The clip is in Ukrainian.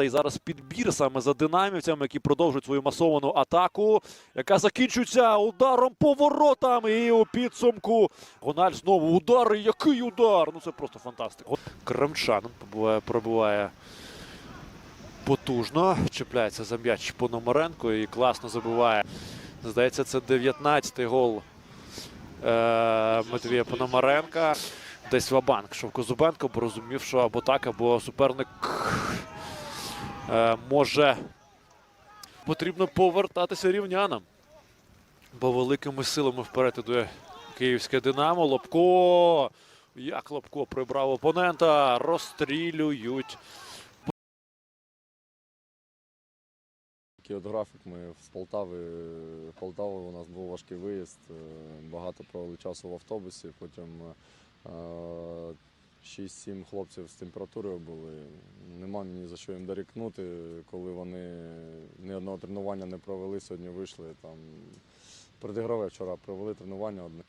І зараз підбір саме за динамівцями, які продовжують свою масовану атаку, яка закінчується ударом по воротам. І у підсумку Гональ знову удар. І Який удар? Ну це просто фантастика. Кремчанин пробиває потужно. Чіпляється за м'яч Пономаренко і класно забиває. Здається, це 19-й гол е, Матвія Пономаренка. Десь Вабанк Шовко Зубенко, бо розумів, що або так, або суперник може потрібно повертатися рівнянам. Бо великими силами вперед іде київське Динамо. Лобко. Як Лобко прибрав опонента. Розстрілюють. Такий от графік. Ми з Полтави. Полтава у нас був важкий виїзд. е, Багато провели часу в автобусі. Потім е, 6-7 хлопців з температурою були. Нема ні за що їм дорікнути, коли вони ні одного тренування не провели, сьогодні вийшли. Там предігрове вчора провели тренування одне.